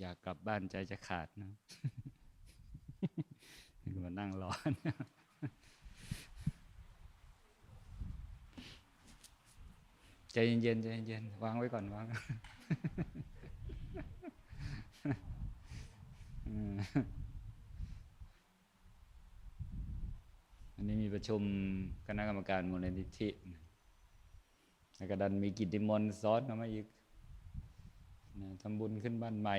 อยากกลับบ้านใจจะขาดนะมานั่งร้อนใจเย็นๆใจเย็นๆวางไว้ก่อนวางอันนี้มีประชุมคณะกรรมการมูลนิธิแล้วก็ดันมีกิจนิมนต์ซ้อนเข้ามาอีกทำบุญขึ้นบ้านใหม่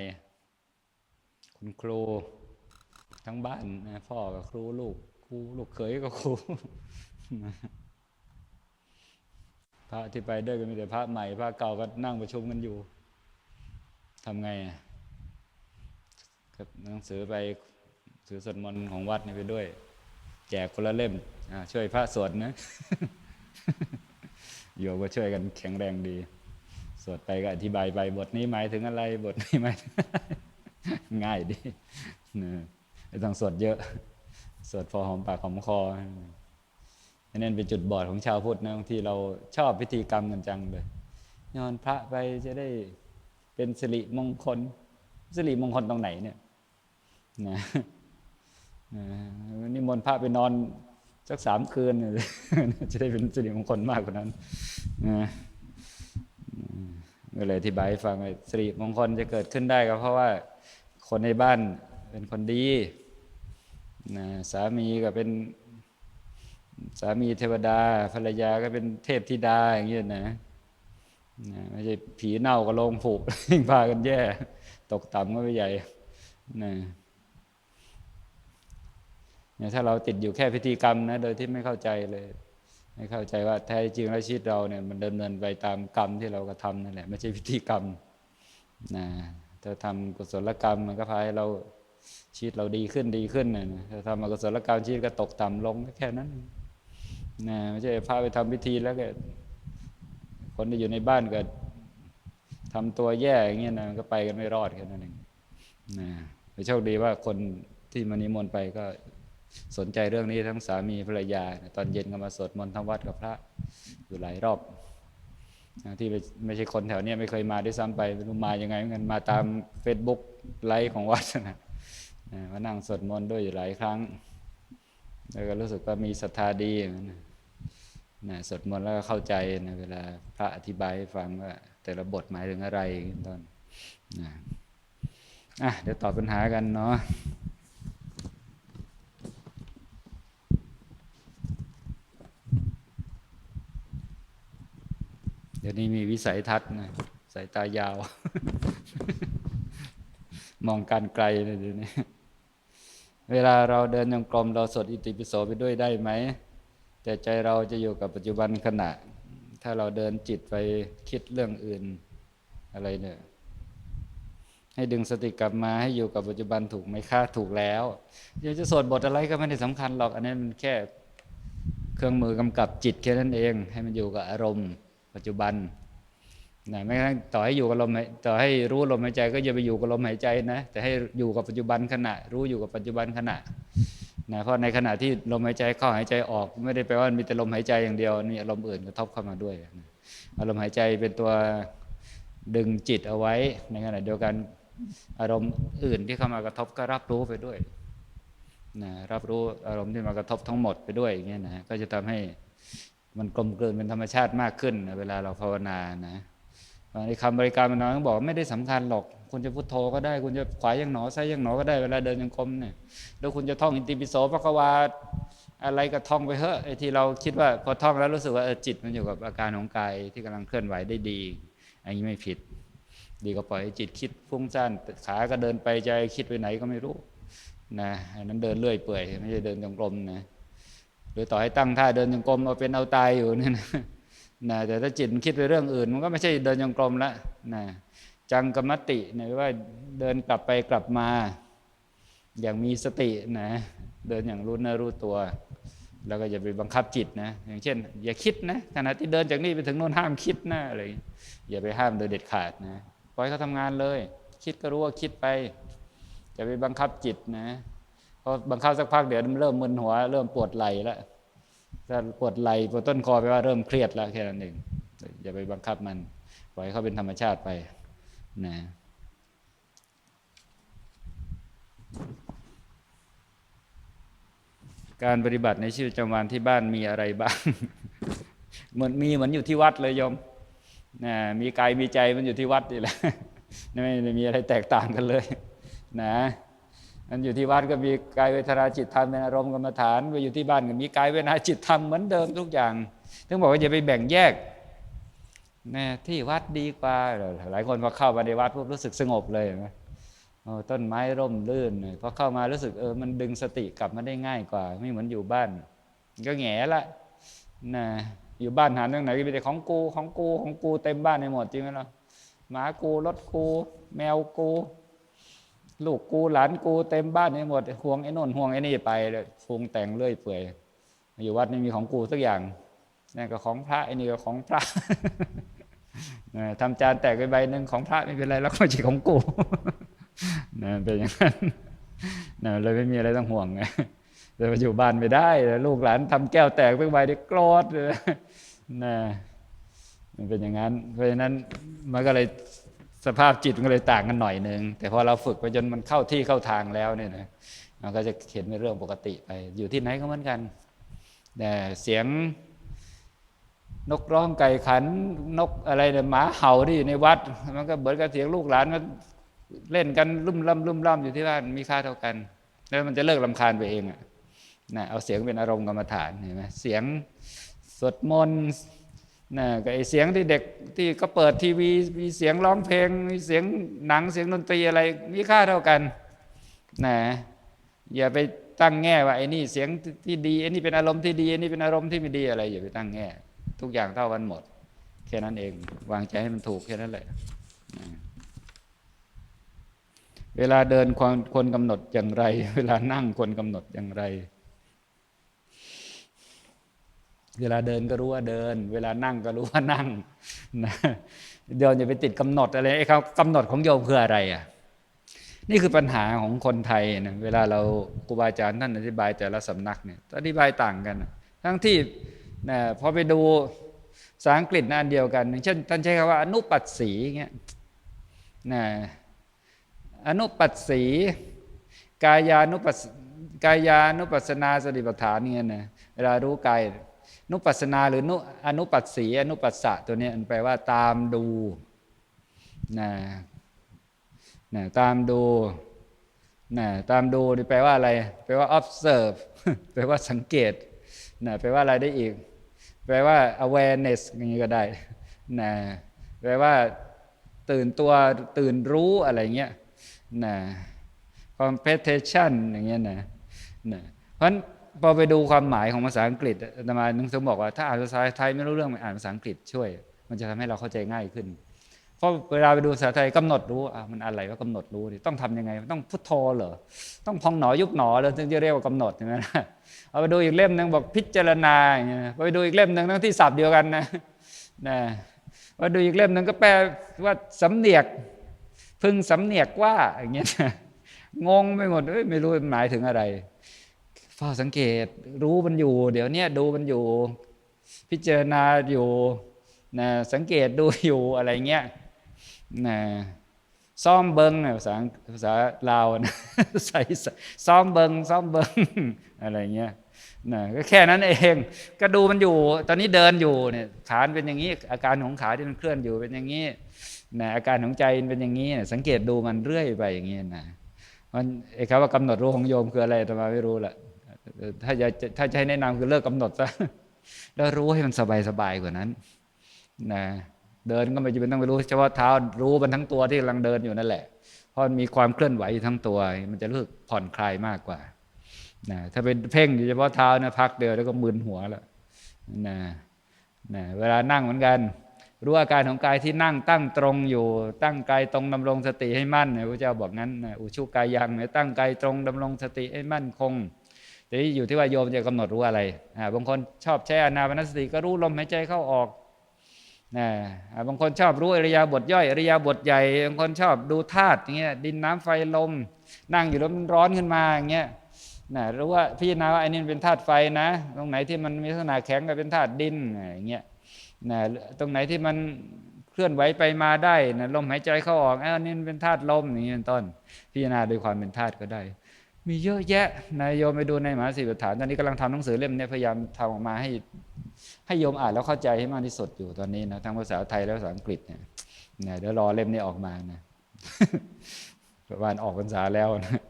คุณครูทั้งบ้านนะพ่อกับครูลูกครูลูกเขยกับครูพระที่ไปด้วยก็มีแต่พระใหม่พระเก่าก็นั่งประชุมกันอยู่ทำไงอะก็หนังสือไปถือสวดมนต์ของวัดนี่ไปด้วย แจกคนละเล่มช่วยพระสวดนะโยมก็ช่วยกันแข็งแรงดี สวดไปก็อธิบายไปบทนี้หมายถึงอะไรบทนี้หมายถึง ง่ายดีนะไม่ต้องสวดเยอะ สวดพอหอมปากหอมคอนนั้นเป็นจุดบอดของชาวพุทธนะบางทีเราชอบพิธีกรรมกันจังเลยนอนพระไปจะได้เป็นสิริมงคลสิริมงคลตรงไหนเนี่ยนะนะนิมนพระไปนอนสักสามคืนจะได้เป็นสิริมงคลมากกว่านั้นนะก็เลยอธิบายให้ฟังสิริมงคลจะเกิดขึ้นได้ก็เพราะว่า คนในบ้านเป็นคนดีนะสามีก็เป็นสามีเทวดา ภรรยาก็เป็นเทพธิดาอย่างเงี้ยนะนะไม่ใช่ผีเน่าก็ลงผูกยิ่งพากันแย่ ตกต่ำก็ไปใหญ่นะเนี่ยถ้าเราติดอยู่แค่พิธีกรรมนะโดยที่ไม่เข้าใจเลย ไม่เข้าใจว่าแท้จริงแล้วชีวิตเราเนี่ยมันดำเนินไปตามกรรมที่เรากระทำนั่นแหละไม่ใช่พิธีกรรมนะ ถ้าทำกุศลกรรมมันก็พาให้เราชีวิตเราดีขึ้นดีขึ้นนะถ้าทำอกุศลกรรมชีวิตก็ตกต่ำลงแค่นั้นนะไม่ใช่พาไปทำพิธีแล้วก็คนที่อยู่ในบ้านก็ทำตัวแย่อย่างเงี้ยนะมันก็ไปกันไม่รอดแค่นั้นเองนะแต่โชคดีว่าคนที่มานิมนต์ไปก็สนใจเรื่องนี้ทั้งสามีภรรยา ตอนเย็นก็มาสวดมนต์ทำวัดกับพระอยู่หลายรอบ ที่ไม่ใช่คนแถวเนี้ยไม่เคยมาด้วยซ้ำไปไม่รู้มายังไงเหมือนกันมาตาม Facebook ไลฟ์ของวัดนะมานั่งสวดมนต์ด้วยอยู่หลายครั้ง แล้วก็รู้สึกว่ามีศรัทธาดีนะนะสวดมนต์แล้วก็เข้าใจนะเวลาพระอธิบายให้ฟังว่า แต่ละบทหมายถึงอะไรตอนนะอะเดี๋ยวตอบปัญหากันเนาะ ดี๋ยวนี้มีวิสัยทัศน์นะสายตายาว มองการไกลเลยเดี๋ยวนี้เวลาเราเดินยงกลมเราสวดอิติปิโสไปด้วยได้ไหม แต่ใจเราจะอยู่กับปัจจุบันขณะ ถ้าเราเดินจิตไปคิดเรื่องอื่นอะไรเนี่ยให้ดึงสติกลับมาให้อยู่กับปัจจุบันถูกไหมค่าถูกแล้วเดี๋ยวจะสวดบทอะไรก็ไม่ได้สำคัญหรอก อันนั้นมันแค่เครื่องมือกำกับจิตแค่นั้นเอง ให้มันอยู่กับอารมณ์ ปัจจุบันนะไม่งั้นต่อให้อยู่กับลมหายต่อให้รู้ลมหายใจ ก็อย่าไปอยู่กับลมหายใจนะแต่ให้อยู่กับปัจจุบันขณะ รู้อยู่กับปัจจุบันขณะนะเพราะในขณะที่ลมหายใจเข้าหายใจออก ไม่ได้แปลว่ามีแต่ลมหายใจอย่างเดียวมีอารมณ์อื่นกระทบเข้ามาด้วยนะอารมณ์หายใจเป็นตัวดึงจิตเอาไว้ ในขณะเดียวกันอารมณ์อื่นที่เข้ามากระทบก็รับรู้ไปด้วยนะรับรู้อารมณ์ที่มากระทบทั้งหมดไปด้วยอย่างเงี้ยนะก็จะทำให้ มันกลมกลืนเป็นธรรมชาติมากขึ้น เวลาเราภาวนานะในคำบริการมันน้อยต้องบอกไม่ได้สำคัญหรอก คุณจะพุทโธก็ได้ คุณจะขวายยังหนอซ้ายยังหนอก็ได้เวลาเดินยังกรมเนี่ยแล้วคุณจะท่องอินติปิโสพระกวาอะไรก็ท่องไปเถอะไอ้ที่เราคิดว่าพอท่องแล้วรู้สึกว่าเออจิตมันอยู่กับอาการของกายที่กำลังเคลื่อนไหวได้ดี อันนี้ไม่ผิด ดีก็ปล่อยจิตคิดฟุ้งซ่านขาก็เดินไปใจคิดไปไหนก็ไม่รู้นะอันนั้นเดินเลื่อยเปื่อยไม่ใช่เดินจงกรมนะ หรือต่อให้ตั้งท่าเดินจงกรมเอาเป็นเอาตายอยู่นี่นะนะแต่ถ้าจิตมันคิดไปเรื่องอื่น มันก็ไม่ใช่เดินจงกรมละนะจังกรรมติเนี่ยว่าเดินกลับไปกลับมา อย่างมีสตินะเดินอย่างรู้เนื้อรู้ตัว แล้วก็อย่าไปบังคับจิตนะอย่างเช่น อย่าคิดนะขณะที่เดินจากนี่ไปถึงโน่นห้ามคิดนะอะไรอย่าไปห้ามโดยเด็ดขาดนะปล่อยเขาทำงานเลย คิดก็รู้ว่าคิดไปอย่าไปบังคับจิตนะ พอบังคับสักพักเดี๋ยวเริ่มมึนหัว เริ่มปวดไหล่แล้วถ้าปวดไหล่ปวดต้นคอแปลว่าเริ่มเครียดแล้วแค่นั้นเองอย่าไปบังคับมันปล่อยเขาเป็นธรรมชาติไปนะการปฏิบัติในชีวิตประจำวันที่บ้านมีอะไรบ้างเหมือนมีเหมือนอยู่ที่วัดเลยโยมนะมีกายมีใจมันอยู่ที่วัดนี่แหละไม่ได้มีอะไรแตกต่างกันเลย นะ มันอยู่ที่วัดก็มีกายเวทนาจิตธรรมเป็นอารมณ์กรรมฐานไปอยู่ที่บ้านก็มีกายเวทนาจิตธรรมเหมือนเดิมทุกอย่างถึงบอกว่าอย่าไปแบ่งแยกนะที่วัดดีกว่า หลายคนพอเข้ามาในวัดปุ๊บรู้สึกสงบเลยนไหมโอ้ต้นไม้ร่มรื่นพอเข้ามารู้สึกเออมันดึงสติกลับมาได้ง่ายกว่า ไม่เหมือนอยู่บ้าน ก็แง่ละนะอยู่บ้านหาเรื่องไหนก็มีแต่ของกูของกูของกูเต็มบ้านในหมดจริงไหมล่ะหมากูรถกู แมวกู ลูกกูหลานกูเต็มบ้านในหมดห่วงไอ้นนห่วงไอ้นี่ไปเลยพุงแต่งเลื่อยเปื่อยอยู่วัดไม่มีของกูสักอย่างนี่ก็ของพระไอ้นี่ก็ของพระทำจานแตกไปใบหนึ่งของพระไม่เป็นไรแล้วก็ไม่ใช่ของกูนะเป็นอย่างนั้นนะเลยไม่มีอะไรต้องห่วงไงแต่มาอยู่บ้านไม่ได้ ลูกหลานทำแก้วแตกไปใบได้โกรธเลยนะมันเป็นอย่างนั้น เพราะฉะนั้นมันก็เลย สภาพจิตมันก็เลยต่างกันหน่อยหนึ่งแต่พอเราฝึกไปจนมันเข้าที่เข้าทางแล้วเนี่ยนะมันก็จะเห็นเป็นเรื่องปกติไป อยู่ที่ไหนก็เหมือนกันแต่เสียงนกร้องไก่ขันนกอะไรเนี่ยหมาเห่าที่อยู่ในวัด มันก็เหมือนกับเสียงลูกหลานมันเล่นกันลุ่มล่ำลุ่มล่ำอยู่ที่บ้านมีค่าเท่ากัน แล้วมันจะเลิกลำคาญไปเองอะนะเอาเสียงเป็นอารมณ์กรรมฐานเห็นไหมเสียงสวดมนต์ นะกับไอเสียงที่เด็กที่ก็เปิดทีวีมีเสียงร้องเพลงมีเสียงหนังเสียงดนตรีอะไรมีค่าเท่ากันนะอย่าไปตั้งแง่ว่าไอ้นี่เสียงที่ดีไอ้นี่เป็นอารมณ์ที่ดีไอ้นี่เป็นอารมณ์ที่ไม่ดีอะไรอย่าไปตั้งแง่ ทุกอย่างเท่ากันหมด แค่นั้นเอง วางใจให้มันถูกแค่นั้นแหละเวลาเดินควรควรกำหนดอย่างไร เวลานั่งควรกำหนดอย่างไร เวลาเดินก็รู้ว่าเดิน เวลานั่งก็รู้ว่านั่งนะเดี๋ยวอย่าไปติดกำหนดอะไรไอ้คำกำหนดของโยมคืออะไรอะนี่คือปัญหาของคนไทยนะเวลาเราครูบาอาจารย์ท่านอธิบายแต่ละสำนักเนี่ยอธิบายต่างกันทั้งที่นะพอไปดูภาษาอังกฤษนะอันเดียวกันอย่างเช่นท่านใช้คำว่าอนุปัสสีเงี้ยนะอนุปัสสีกายานุปัสกายานุปัสนาสติปัฏฐานเนี่ยนะเวลารู้กาย นุปัสนาหรือนุอนุปัสสีอนุปัสสะตัวนี้แปลว่าตามดูนะนะตามดูนะตามดูนี่แปลว่าอะไร แปลว่า observe แปลว่าสังเกตนะแปลว่าอะไรได้อีก แปลว่า awareness อย่างนี้ก็ได้นะแปลว่า ตื่นตัวตื่นรู้อะไรเงี้ยนะ competition อย่างเงี้ยนะนะเพราะ พอไปดูความหมายของภาษาอังกฤษอาตมาหนึงสมบอกว่าถ้าอ่านภาษาไทยไม่รู้เรื่องอ่านภาษาอังกฤษช่วย มันจะทำให้เราเข้าใจง่ายขึ้นเพราะเวลาไปดูภาษาไทยกำหนดรู้อะมันอะไรว่ากำหนดรู้ดิต้องทำยังไงต้องพุทโธเหรอต้องพองหนอยุบหนอเลยถึงจะเรียกว่ากำหนดใช่ไหมนะเอาไปดูอีกเล่มหนึ่งบอกพิจารณาอย่างเงี้ยไปดูอีกเล่มหนึ่งทั้งที่ศัพท์เดียวกันนะนะมาดูอีกเล่มหนึ่งก็แปลว่าสำเนียก พึงสำเนียกว่าอย่างเงี้ยงงไปหมดไม่รู้หมายถึงอะไร เฝ้าสังเกตรู้มันอยู่ เดี๋ยวนี้ดูมันอยู่ พิจารณาอยู่นะสังเกตดูอยู่อะไรเงี้ยนะซ้อมเบิงภาษาภาษาลาวนะใส่ซ้อมเบิงซ้อมเบิงอะไรเงี้ยนะก็แค่นั้นเอง ก็ดูมันอยู่ ตอนนี้เดินอยู่เนี่ยขาเป็นอย่างนี้ อาการของขาที่มันเคลื่อนอยู่เป็นอย่างนี้นะอาการของใจเป็นอย่างนี้ สังเกตดูมันเรื่อยไปอย่างนี้นะมันไอ้คำว่ากำหนดรู้ของโยมคืออะไรแต่มาไม่รู้ละ ถ้าจะถ้าจะให้แนะนำคือเลิกกำหนดซะแล้วรู้ให้มันสบายสบายกว่านั้นนะเดินก็ไม่จำเป็นต้องไปรู้เฉพาะเท้ารู้มันทั้งตัวที่กำลังเดินอยู่นั่นแหละเพราะมีความเคลื่อนไหวทั้งตัว มันจะรู้สึกผ่อนคลายมากกว่านะถ้าเป็นเพ่งอยู่เฉพาะเท้านะพักเดียวแล้วก็มึนหัวแล้วนะนะเวลานั่งเหมือนกัน รู้อาการของกายที่นั่งตั้งตรงอยู่ ตั้งกายตรงดำรงสติให้มั่นพระเจ้าบอกงั้นอุชุกายยังตั้งกายตรงดำรงสติให้มั่นคง แต่อยู่ที่ว่าโยมจะกำหนดรู้อะไรบางคนชอบใช้อนาปนสติก็รู้ลมหายใจเข้าออกนะบางคนชอบรู้อริยาบทย่อยอริยาบทใหญ่บางคนชอบดูธาตุอย่างเงี้ยดินน้ำไฟลม นั่งอยู่แล้วมันร้อนขึ้นมาอย่างเงี้ยนะรู้ว่าพี่นาว่าไอ้นี่เป็นธาตุไฟนะ ตรงไหนที่มันมีลักษณะแข็งก็เป็นธาตุดินอย่างเงี้ยนะตรงไหนที่มันเคลื่อนไหวไปมาได้นะลมหายใจเข้าออกอ้าวนี่เป็นธาตุลมอย่างเงี้ยต้นพิจารณาโดยความเป็นธาตุก็ได้ มีเยอะแยะนายโยมไปดูในมหาสิบฐานตอนนี้กำลังทำหนังสือเล่มนี้พยายามทำออกมาให้ให้โยมอ่านแล้วเข้าใจให้มากที่สุดอยู่ตอนนี้นะทั้งภาษาไทยและภาษาอังกฤษเนี่ยเนี่ยเดี๋ยวรอเล่มนี้ออกมานะประมาณออกพรรษาแล้วนะ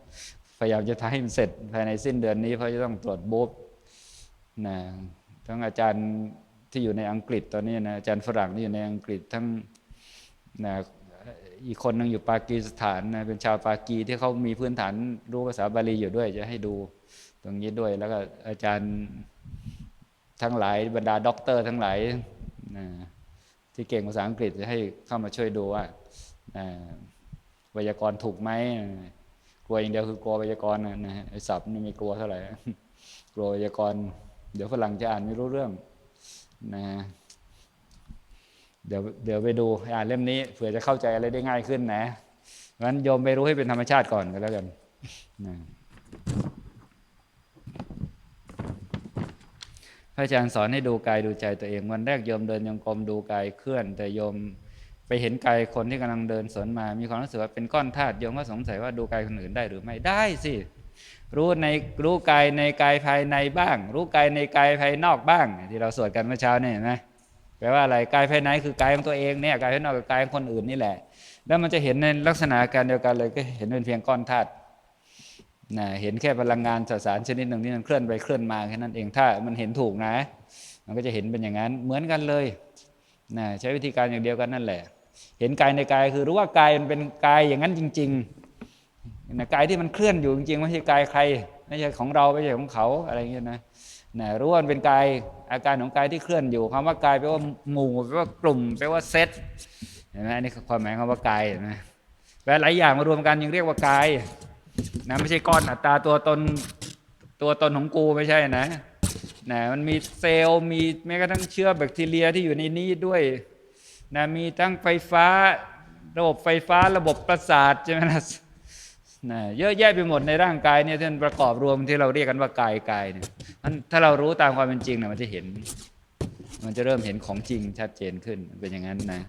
พยายามจะทำให้มันเสร็จภายในสิ้นเดือนนี้เพราะจะต้องตรวจบุ๊บนะทั้งอาจารย์ที่อยู่ในอังกฤษตอนนี้นะอาจารย์ฝรั่งที่อยู่ในอังกฤษทั้งนะ อีกคนนึงอยู่ปากีสถานนะเป็นชาวปากีที่เขามีพื้นฐานรู้ภาษาบาลีอยู่ด้วย จะให้ดูตรงนี้ด้วย แล้วก็อาจารย์ทั้งหลายบรรดาด็อกเตอร์ ทั้งหลายนะที่เก่งภาษาอังกฤษจะให้เข้ามาช่วยดูว่านะไวยากรณ์ถูกไหมกลัวอย่างเดียวคือกลัวไวยากรณ์นะฮะไอ้ศัพท์นี่ไม่กลัวเท่าไหร่กลัวไวยากรณ์เดี๋ยวฝรั่งจะอ่านไม่รู้เรื่องนะ เดี๋ยวเดี๋ยวไปดูอ่านเล่มนี้เผื่อจะเข้าใจอะไรได้ง่ายขึ้นนะงั้นโยมไปรู้ให้เป็นธรรมชาติก่อนก็แล้วกันนะพระอาจารย์สอนให้ดูกายดูใจตัวเอง วันแรกโยมเดินยงกรมดูกายเคลื่อน แต่โยมไปเห็นกายคนที่กำลังเดินสวนมา มีความรู้สึกว่าเป็นก้อนธาตุโยมก็สงสัยว่าดูกายคนอื่นได้หรือไม่ได้สิรู้ในรู้กายในกายภายในบ้าง รู้กายในกายภายนอกบ้าง ที่เราสวดกันเมื่อเช้านี่เห็นไหม แปลว่าอะไรกายภายในคือกายของตัวเองเนี่ยกายภายนอกกับกายของคนอื่นนี่แหละ แล้วมันจะเห็นในลักษณะการเดียวกันเลยก็เห็นเป็นเพียงก้อนธาตุนะเห็นแค่พลังงานสสารชนิดหนึ่งที่มันเคลื่อนไปเคลื่อนมาแค่นั้นเองถ้ามันเห็นถูกนะ มันก็จะเห็นเป็นอย่างนั้นเหมือนกันเลยนะใช้วิธีการอย่างเดียวกันนั่นแหละ เห็นกายในกายคือรู้ว่ากายมันเป็นกายอย่างนั้นจริงๆนะกายที่มันเคลื่อนอยู่จริงๆไม่ใช่กายใครไม่ใช่ของเราไม่ใช่ของเขาอะไรเงี้ยนะ นะรู้ว่าเป็นกายอาการของกายที่เคลื่อนอยู่คำว่ากายแปลว่าหมู่แปลว่ากลุ่มแปลว่าเซตเห็นไหมนนี้คือความหมายคำว่ากายเห็นไหมแปลหลายอย่างมารวมกันยังเรียกว่ากายนะไม่ใช่ก้อนอัตตาตัวตนตัวตนของกูไม่ใช่นะนะมันมีเซลล์มีแม้กระทั่งเชื้อแบคทีเรียที่อยู่ในนี้ด้วยนะมีทั้งไฟฟ้า ระบบไฟฟ้าระบบประสาทใช่ไหมล่ะนะเยอะแยะไปหมดในร่างกายเนี่ยที่มันประกอบรวมที่เราเรียกกันว่ากายกายเนี่ยันถ้าเรารู้ตามความเป็นจริงนะมันจะเห็น มันจะเริ่มเห็นของจริงชัดเจนขึ้นเป็นอย่างนั้นนะ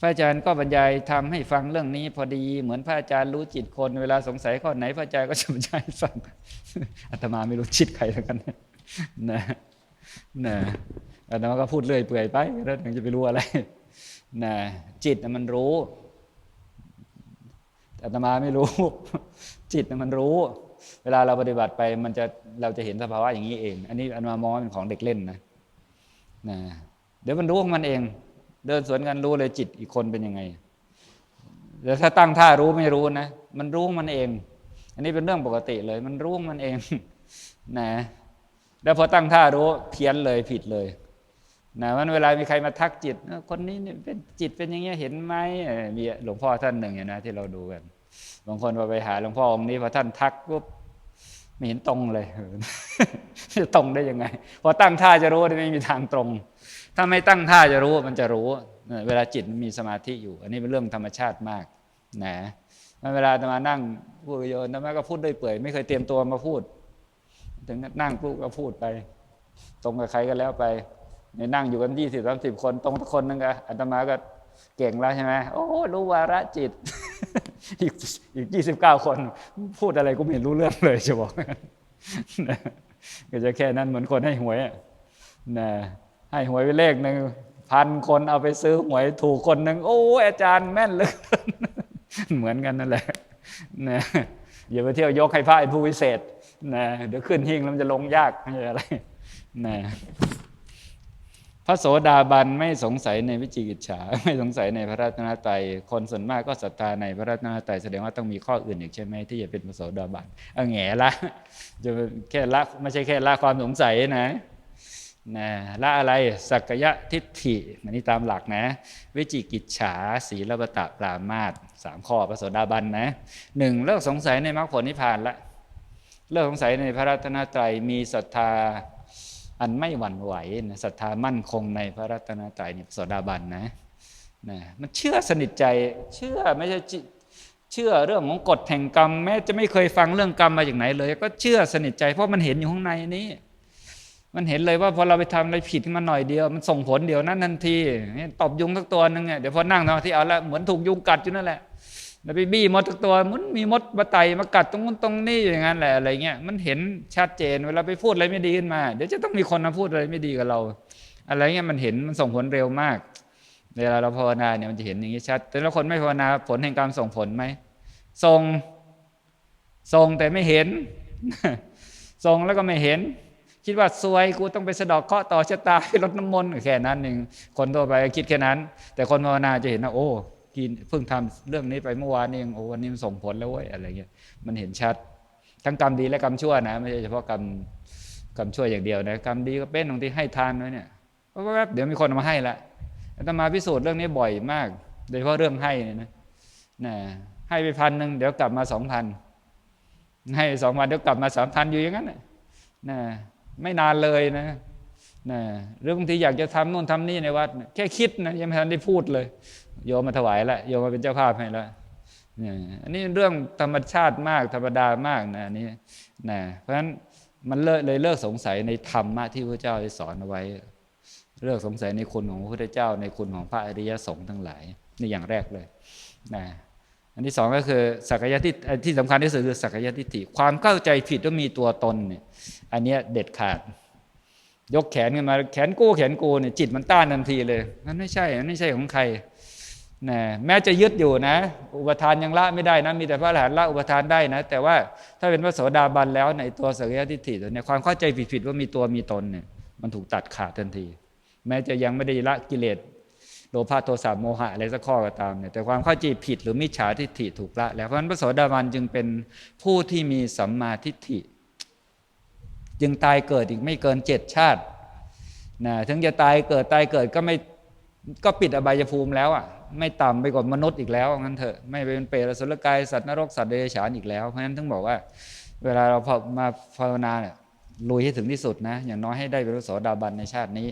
พระอาจารย์ก็บรรยายทำให้ฟังเรื่องนี้พอดีเหมือนพระอาจารย์รู้จิตคนเวลาสงสัยข้อไหนพระอาจารย์ก็จะบรรยายฟังอาตมาไม่รู้จิตใครทั้งนั้นนะนะอาตมาก็พูดเรื่อยเปื่อยไปแล้วถึงจะไปรู้อะไรนะจิตมันรู้ อาตมาไม่รู้ จิตน่ะมันรู้ เวลาเราปฏิบัติไปมันจะเราจะเห็นสภาวะอย่างนี้เอง อันนี้อาตมามองว่าเป็นของเด็กเล่นนะนะเดี๋ยวมันรู้ของมันเอง เดินสวนกันรู้เลยจิตอีกคนเป็นยังไงแล้วถ้าตั้งท่ารู้ไม่รู้นะมันรู้มันเอง อันนี้เป็นเรื่องปกติเลย มันรู้มันเองนะแล้วพอตั้งท่ารู้เพี้ยนเลยผิดเลยนะมันเวลามีใครมาทักจิตคนนี้เนี่ยเป็นจิตเป็นอย่างเงี้ยเห็นไหมมีหลวงพ่อท่านหนึ่งอย่างนะที่เราดูกัน บางคนพอไปหาหลวงพ่อองค์นี้พอท่านทักปุ๊บไม่เห็นตรงเลยจะตรงได้ยังไง พอตั้งท่าจะรู้ไม่มีทางตรง ถ้าไม่ตั้งท่าจะรู้มันจะรู้เวลาจิตมันมีสมาธิอยู่ อันนี้เป็นเรื่องธรรมชาติมากนะเวลาจะมานั่งพูดโยนธรรมะก็พูดด้วยเปื่อยไม่เคยเตรียมตัวมาพูด ถึงนั่งพูดก็พูดไป ตรงกับใครก็แล้วไปในนั่งอยู่กันยี่สิบสามสิบคน ตรงคนนึงก็อาตมาก็ เก่งแล้วใช่ไหมโอ้รู้วาระจิต อีกอีกยี่สิบเก้าคน พูดอะไรก็ไม่เห็นรู้เรื่องเลยจะบอกก็จะแค่นั้นเหมือนคนให้หวยนะให้หวยไปเลขหนึ่งพันคนเอาไปซื้อหวยถูกคนหนึ่งโอ้อาจารย์แม่นเลยเหมือนกันนั่นแหละนะอย่าไปเที่ยวยกให้พระผู้วิเศษนะเดี๋ยวขึ้นหิ้งแล้วมันจะลงยากอะไรนะ พระโสดาบันไม่สงสัยในวิจิกิจฉาไม่สงสัยในพระรัตนตรัยคนส่วนมากก็ศรัทธาในพระรัตนตรัยแสดงว่าต้องมีข้ออื่นอีกใช่ไหมที่จะเป็นพระโสดาบันเอาแง่ละจะแค่ละไม่ใช่แค่ละความสงสัยนะนะละอะไรสักยะทิฏฐิอันนี้ตามหลักนะ วิจิกิจฉาศีลบตะปรามาตสามข้อพระโสดาบันนะหนึ่งเลิกสงสัยในมรรคผลนิพพานละเลิกสงสัยในพระรัตนตรัยมีศรัทธา อันไม่หวั่นไหวนะศรัทธามั่นคงในพระรัตนตรัยเนี่ยโสดาบันนะนะมันเชื่อสนิทใจเชื่อไม่ใช่เชื่อเรื่องของกฎแห่งกรรม แม้จะไม่เคยฟังเรื่องกรรมมาจากไหนเลย ก็เชื่อสนิทใจเพราะมันเห็นอยู่ข้างในนี้ มันเห็นเลยว่าพอเราไปทำอะไรผิดมันหน่อยเดียว มันส่งผลเดียวนั้นทันทีตบยุงสักตัวหนึงเนี่ยเดี๋ยวพอนั่งสมาธิเอาละเหมือนถูกยุงกัดอยู่นั่นแหละ แล้วไปบี้มดสักตัวมันมีมดมาไต่มากัดตรงนู้นตรงนี้อย่างนั้นแหละอะไรเงี้ยมันเห็นชัดเจนเวลาไปพูดอะไรไม่ดีขึ้นมา เดี๋ยวจะต้องมีคนมาพูดอะไรไม่ดีกับเรา อะไรเงี้ยมันเห็นมันส่งผลเร็วมากเวลาเราภาวนาเนี่ยมันจะเห็นอย่างนี้ชัด แต่ละคนไม่ภาวนาผลแห่งการส่งผลไหมส่งส่งแต่ไม่เห็นส่งแล้วก็ไม่เห็น คิดว่าซวยกูต้องไปสะดอกเคาะต่อชะตาให้ลดน้ำมนต์แค่นั้นเองคนทั่วไปคิดแค่นั้น แต่คนภาวนาจะเห็นว่าโอ้ กินเพิ่งทำเรื่องนี้ไปเมื่อวานเองโอ้วันนี้มันส่งผลแล้วเว้ยอะไรเงี้ยมันเห็นชัด ทั้งกรรมดีและกรรมชั่วนะไม่ใช่เฉพาะกรรมกรรมชั่วอย่างเดียวนะกรรมดีก็เป็นตรงที่ให้ทานไว้เนี่ยเพราะว่าแป๊บเดี๋ยวมีคนเอามาให้ละอาตมาพิสูจน์เรื่องนี้บ่อยมาก โดยเฉพาะเรื่องให้เนี่ยนะนะให้ไปพันหนึ่งเดี๋ยวกลับมาสองพันให้สองพันเดี๋ยวกลับมาสามพันอยู่อย่างนั้นน่ะนะไม่นานเลยนะ นะเรื่อบางทีอยากจะทำนู่นทำนี่ในวัด แค่คิดนะยังไม่ทันได้พูดเลย โยมมาถวายละโยมมาเป็นเจ้าภาพให้ละอันนี้เรื่องธรรมชาติมากธรรมดามากนะอันนี้นะเพราะฉะนั้นมันเลิกเลยเลิกสงสัยในธรรมะที่พระเจ้าได้สอนเอาไว้ เลิกสงสัยในคุณของพระพุทธเจ้า ในคุณของพระอริยสงฆ์ทั้งหลายนี่อย่างแรกเลยนะอันที่สองก็คือสักยะที่ที่สำคัญที่สุดคือสักยะทิฏฐิความเข้าใจผิดว่ามีตัวตนเนี่ยอันนี้เด็ดขาด ยกแขนขึ้นมาแขนกู้แขนกูเนี่ยจิตมันต้านทันทีเลยนั่นไม่ใช่นั่นไม่ใช่ของใครนะแม้จะยึดอยู่นะ อุปทานยังละไม่ได้นะมีแต่พระอรหันต์ละอุปทานได้นะ แต่ว่าถ้าเป็นพระโสดาบันแล้วในตัวสักยทิฏฐิตัวเนี่ยความเข้าใจผิดๆว่ามีตัวมีตนเนี่ยมันถูกตัดขาดทันที แม้จะยังไม่ได้ละกิเลสโลภะโทสะโมหะอะไรสักข้อก็ตามเนี่ยแต่ความเข้าใจผิดหรือมิจฉาทิฏฐิถูกละ แล้วเพราะฉะนั้นพระโสดาบันจึงเป็นผู้ที่มีสัมมาทิฏฐิ จึงตายเกิดอีกไม่เกินเจ็ดชาตินะถึงจะตายเกิดตายเกิดก็ไม่ก็ปิดอบายภูมิแล้วอะไม่ต่ำไปกว่ามนุษย์อีกแล้วงั้นเถอะไม่เป็นเปรตสุรกายสัตว์นรกสัตว์เดรัจฉานอีกแล้วเพราะฉะนั้นต้องบอกว่า เวลาเราพอมาภาวนาเนี่ยลุยให้ถึงที่สุดนะ อย่างน้อยให้ได้เป็นพระโสดาบันในชาตินี้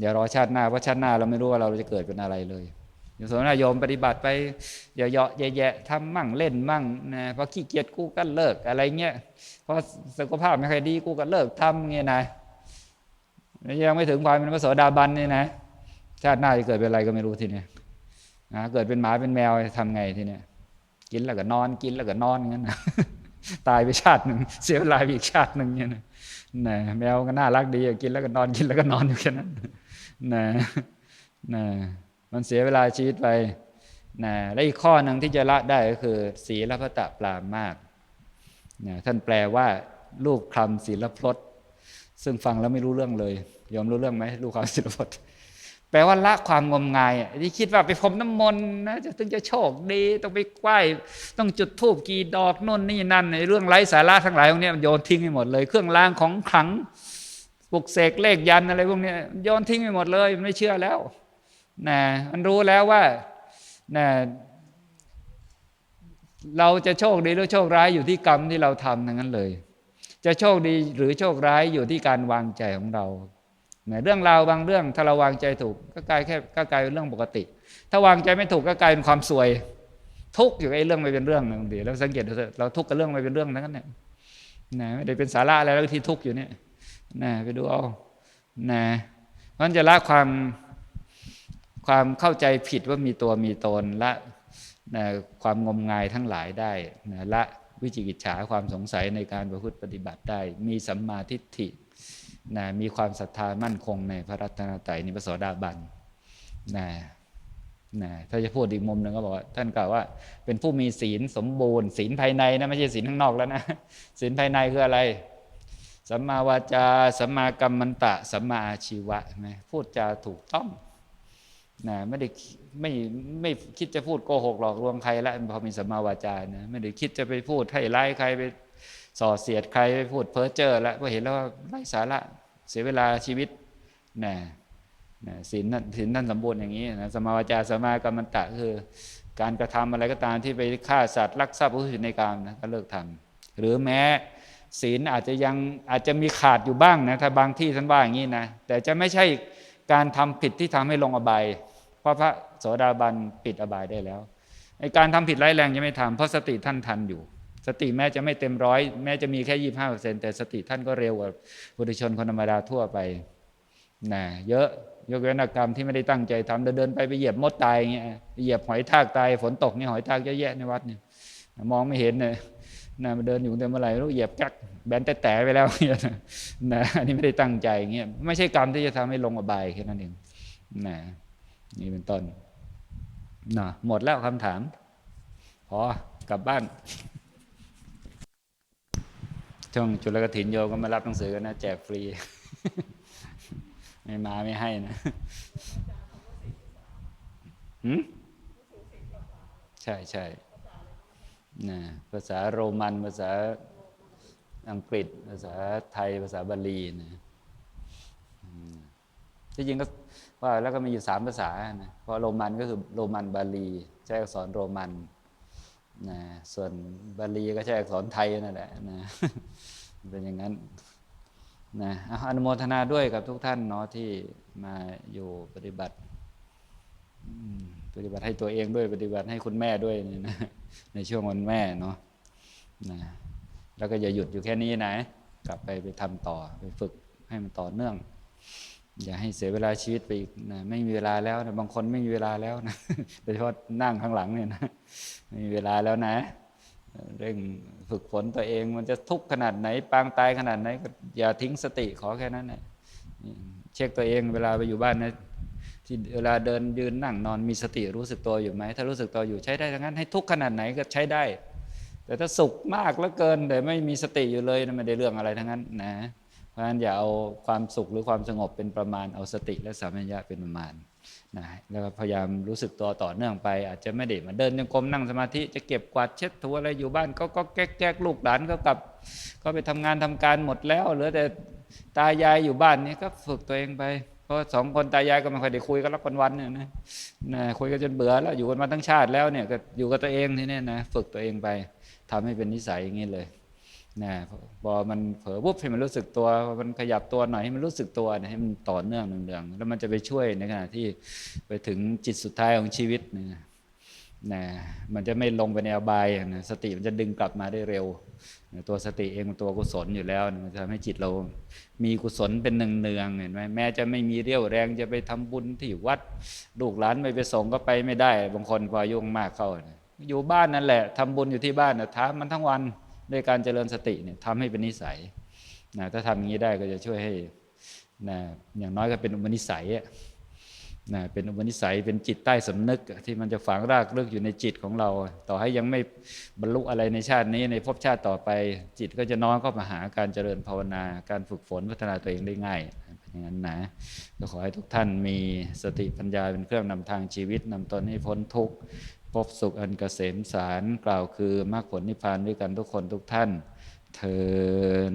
อย่ารอชาติหน้าเพราะชาติหน้าเราไม่รู้ว่าเราจะเกิดเป็นอะไรเลย อย่างสมมติว่าโยมปฏิบัติไปเยอะๆแยะๆทำมั่งเล่นมั่งนะพอขี้เกียจกูก็เลิกอะไรเงี้ยพราะสุขภาพไม่ค่อยดีกูก็เลิกทำเงี้ยนะยังไม่ถึงความเป็นพระโสดาบันนี่นะชาติหน้าจะเกิดเป็นอะไรก็ไม่รู้ทีเนี้ยนะเกิดเป็นหมาเป็นแมวทำไงทีเนี้ยกินแล้วก็นอนกินแล้วก็นอนงั้นนะตายไปชาติหนึ่งเสียเวลาไปอีกชาติหนึ่งเนี่ยนะนะแมวก็น่ารักดีกินแล้วก็นอนกินแล้วก็นอนอยู่แค่นั้นนะนะ มันเสียเวลาชีวิตไปนะและอีกข้อหนึ่งที่จะละได้ก็คือ ศีลพัตตปรามมากนะท่านแปลว่าลูกคำศีลพลดซึ่งฟังแล้วไม่รู้เรื่องเลยยอมรู้เรื่องไหมลูกคำศีลพลดแปลว่าละความงมงายที่คิดว่าไปพรมน้ำมนต์นะจะถึงจะโชคดีต้องไปไหว้ต้องจุดธูปกี่ดอกน่นนี่นั่นในเรื่องไร้สาระทั้งหลายพวกนี้มันโยนทิ้งไปหมดเลย เครื่องรางของขลังปลุกเสกเลขยันอะไรพวกนี้โยนทิ้งไปหมดเลยไม่เชื่อแล้ว นะมันรู้แล้วว่านะเราจะโชคดีหรือโชคร้ายอยู่ที่กรรมที่เราทำทั้งนั้นเลย จะโชคดีหรือโชคร้ายอยู่ที่การวางใจของเราเรื่องราวบางเรื่องถ้าเราวางใจถูกก็กลายแค่ก็กลายเป็นเรื่องปกติ ถ้าวางใจไม่ถูกก็กลายเป็นความสวย ทุกอยู่ไอ้เรื่องไม่เป็นเรื่องบางทีเราสังเกตเถอะเราทุกข์กับเรื่องไม่เป็นเรื่องทั้งนั้นเนี่ยนะไม่ได้เป็นสาระอะไรแล้วที่ทุกอยู่เนี่ยนะไปดูเอานะมันจะละความ ความเข้าใจผิดว่ามีตัวมีตนละนะความงมงายทั้งหลายได้นะละวิจิกิจฉาความสงสัยในการประพฤติปฏิบัติได้ มีสัมมาทิฏฐินะมีความศรัทธามั่นคงในพระรัตนตรัยในพระโสดาบันนะนะถ้าจะพูดอีกมุมหนึ่งก็บอกว่าท่านกล่าวว่า เป็นผู้มีศีลสมบูรณ์ศีลภายในนะไม่ใช่ศีลข้างนอกแล้วนะศีลภายในคืออะไรสัมมาวาจาสัมมากัมมันตะสัมมาอาชีวะไหมพูดจาถูกต้อง นะไม่ได้ไม่ไม่คิดจะพูดโกหกหลอกลวงใครล้วพอมีสัมมาวาจานะไม่ได้คิดจะไปพูดให้ร้ายใครไปส่อเสียดใครไปพูดเพ้อเจ้อล้วพอเห็นแล้วว่าไร้สาระเสียเวลาชีวิตนะนะศีลนั่นศีลนั่นสมบูรณ์อย่างนี้นะสมาวาจาสมากรรมันตะคือ การกระทำอะไรก็ตามที่ไปฆ่าสัตว์ลักทรัพย์ผู้อื่นในกามนะก็เลิกทำหรือแม้ศีลอาจจะยังอาจจะมีขาดอยู่บ้างนะถ้าบางที่ท่านว่าอย่างนี้นะแต่จะไม่ใช่การทำผิดที่ทำให้ลงอบาย ราะพระโสดาบันปิดอบายได้แล้วไอการทำผิดร้ายแรงยังไม่ทำเพราะสติท่านทันอยู่ สติแม้จะไม่เต็มร้อยแม้จะมีแค่ยี่ห้าเปอร์เซ็นแต่สติท่านก็เร็วกว่าบุตุชนคนธรรมดาทั่วไปนะเยอะยกเว้นกรรมที่ไม่ได้ตั้งใจทำเดินเดินไปไปเหยียบมดตายเงี้ยเหยียบหอยทากตายฝนตกเนี่ยหอยทากเยอะแยะในวัดเนี่ยมองไม่เห็นเลยนะมาเดินอยู่เดินเมื่อไหร่รู้เหยียบกักแบนแต่แต่ไปแล้วเนี่ยนะอันนี้ไม่ได้ตั้งใจเงี้ยไม่ใช่กรรมที่จะทำให้ลงอบายแค่นั้นเองนะ นี่เป็นต้นนะหมดแล้วคำถาม พอกลับบ้าน ช่วงจุลกถินโยก็มารับหนังสือกันนะ แจกฟรี ไม่มาไม่ให้นะหืมใช่ใช่นะภาษาโรมัน ภาษาอังกฤษ ภาษาไทย ภาษาบาลีนะที่จริงก็ ว่าแล้วก็มีอยู่สามภาษานะเพราะโรมันก็คือโรมันบาลีใช้อักษรโรมันนะส่วนบาลีก็ใช้อักษรไทยนั่นแหละนะเป็นอย่างนั้นนะอะอนุโมทนาด้วยกับทุกท่านเนาะที่มาอยู่ปฏิบัติปฏิบัติให้ตัวเองด้วยปฏิบัติให้คุณแม่ด้วยเนี่ยนะในช่วงวันแม่เนาะนะแล้วก็อย่าหยุดอยู่แค่นี้นะ กลับไปไปทำต่อไปฝึกให้มันต่อเนื่อง อย่าให้เสียเวลาชีวิตไปอีกนะไม่มีเวลาแล้วนะบางคนไม่มีเวลาแล้วนะโดยเฉพาะนั่งข้างหลังเนี่ยนะไม่มีเวลาแล้วนะ เร่งฝึกฝนตัวเองมันจะทุกข์ขนาดไหน ปางตายขนาดไหนอย่าทิ้งสติขอแค่นั้นนะเช็คตัวเองเวลาไปอยู่บ้านนะที่เวลาเดินยืนนั่งนอนมีสติรู้สึกตัวอยู่ไหมถ้ารู้สึกตัวอยู่ใช้ได้ทั้งนั้นให้ทุกข์ขนาดไหนก็ใช้ได้ แต่ถ้าสุขมากเหลือเกินแต่ไม่มีสติอยู่เลยนะไม่ได้เรื่องอะไรทั้งนั้นนะ ราะฉะนั้นอย่าเอาความสุขหรือความสงบเป็นประมาณเอาสติและสัมปชัญญะเป็นประมาณนะแล้วก็พยายามรู้สึกตัวต่อเนื่องไป อาจจะไม่ได้มาเดินยังกรมนั่งสมาธิจะเก็บกวาดเช็ดถูอะไรอยู่บ้านก็ก็แก๊กแก๊กลูกหลานก็กลับ ก็ไปทำงานทำการหมดแล้วเหลือแต่ตายายอยู่บ้านนี่ก็ฝึกตัวเองไป เพราะสองคนตายายก็ไม่ค่อยได้คุยกันแล้ววันๆเนี่ยนะนะคุยกันจนเบื่อแล้วอยู่กันมาทั้งชาติแล้วเนี่ยก็อยู่กับตัวเองที่นี่นะฝึกตัวเองไปทำให้เป็นนิสัยอย่างนี้เลย นะพอมันเผลอปุ๊บให้มันรู้สึกตัวมันขยับตัวหน่อยให้มันรู้สึกตัวนะให้มันต่อเนื่องเนืองๆแล้วมันจะไปช่วยในขณะที่ไปถึงจิตสุดท้ายของชีวิตนะนะมันจะไม่ลงไปในอบายนะสติมันจะดึงกลับมาได้เร็วนะตัวสติเองมันตัวกุศลอยู่แล้วนะมันจะทำให้จิตเรา มีกุศลเป็นเนืองๆเห็นไหมแม้จะไม่มีเรี่ยวแรงจะไปทำบุญที่วัดลูกหลานไม่ไปส่งก็ไปไม่ได้ บางคนพออายุ่งมากเข้านะอยู่บ้านนั่นแหละทำบุญอยู่ที่บ้านนะทำมันทั้งวัน ด้วยการเจริญสติเนี่ยทำให้เป็นนิสัยนะถ้าทำอย่างนี้ได้ก็จะช่วยให้นะอย่างน้อยก็เป็นอุปนิสัยนะเป็นอุปนิสัยเป็นจิตใต้สำนึก ที่มันจะฝังรากลึกอยู่ในจิตของเรา ต่อให้ยังไม่บรรลุอะไรในชาตินี้ในภพชาติต่อไป จิตก็จะน้อมเข้ามาหาการเจริญภาวนา การฝึกฝนพัฒนาตัวเองได้ง่ายเป็นอย่างนั้นนะก็ขอให้ทุกท่านมีสติปัญญาเป็นเครื่องนำทางชีวิตนำตนให้พ้นทุกข์ พบสุขอันเกษมสารกล่าวคือมรรคผลนิพพานด้วยกันทุกคนทุกท่าน เทิน